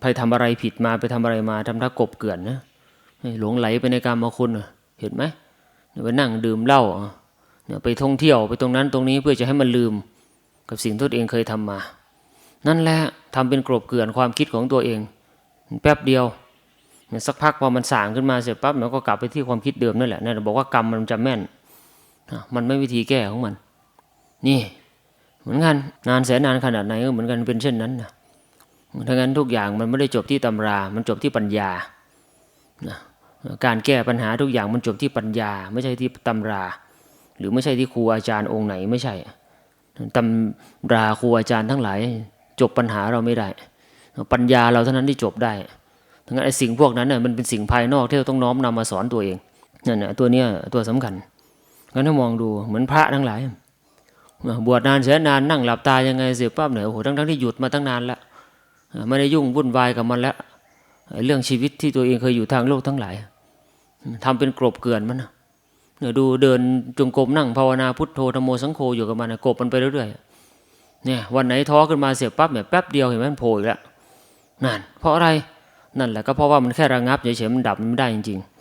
ไปทำอะไรผิดมาไปทำอะไรมาทำท่ากบเกลื่อนนะหลงไหลไปในการมาคุณเห็นไหมไปนั่งดื่มเหล้าเนี่ยไปท่องเที่ยวไปตรงนั้นตรงนี้เพื่อจะให้มันลืม กับสิ่งที่ตัวเองเคยทำมา นั่นแหละทำเป็นกลบเกลื่อนความคิดของตัวเอง แป๊บเดียวเนี่ยสักพักพอมันสางขึ้นมาเสร็จปั๊บมันก็กลับไปที่ความคิดเดิมนั่นแหละนั่นบอกว่ากรรมมันจะแม่นมันไม่วิธีแก้ของมัน นี่ เหมือนกันนานแสนนานขนาดไหนก็เหมือนกันเป็นเช่นนั้นนะ ถ้างั้นทุกอย่างมันไม่ได้จบที่ตำรา มันจบที่ปัญญานะการแก้ปัญหาทุกอย่างมันจบที่ปัญญา ไม่ใช่ที่ตำรา หรือไม่ใช่ที่ครูอาจารย์องค์ไหนไม่ใช่ตำราครูอาจารย์ทั้งหลาย จบปัญหาเราไม่ได้ ปัญญาเราเท่านั้นที่จบได้ทั้งนั้นไอ้สิ่งพวกนั้นน่ะมันเป็นสิ่งภายนอกที่เราต้องน้อมนำมาสอนตัวเองนั่นน่ะตัวเนี้ยตัวสำคัญงั้นถ้ามองดูเหมือนพระทั้งหลายบวชนานแสนนานนั่งหลับตายังไงเสียปั๊บเนี่ยโอ้โหทั้งทั้งที่หยุดมาตั้งนานล้ว ไม่ได้ยุ่งวุ่นวายกับมันแล้วเรื่องชีวิตที่ตัวเองเคยอยู่ทางโลกทั้งหลายทำเป็นกรบเกลื่อนมันนะเนี่ยดูเดินจงกรมนั่งภาวนาพุทโธธรรมโมสังโฆอยู่กับมันนะกบมันไปเรื่อยๆเนี่ยวันไหนท้อขึ้นมาเสียปั๊บเนี่ยแป๊บเดียวเห็นมันโผล่แล้วนั่นเพราะอะไรนั่นแหละก็เพราะว่ามันแค่ระงับเฉยๆมันดับมันไม่ได้จริง ๆ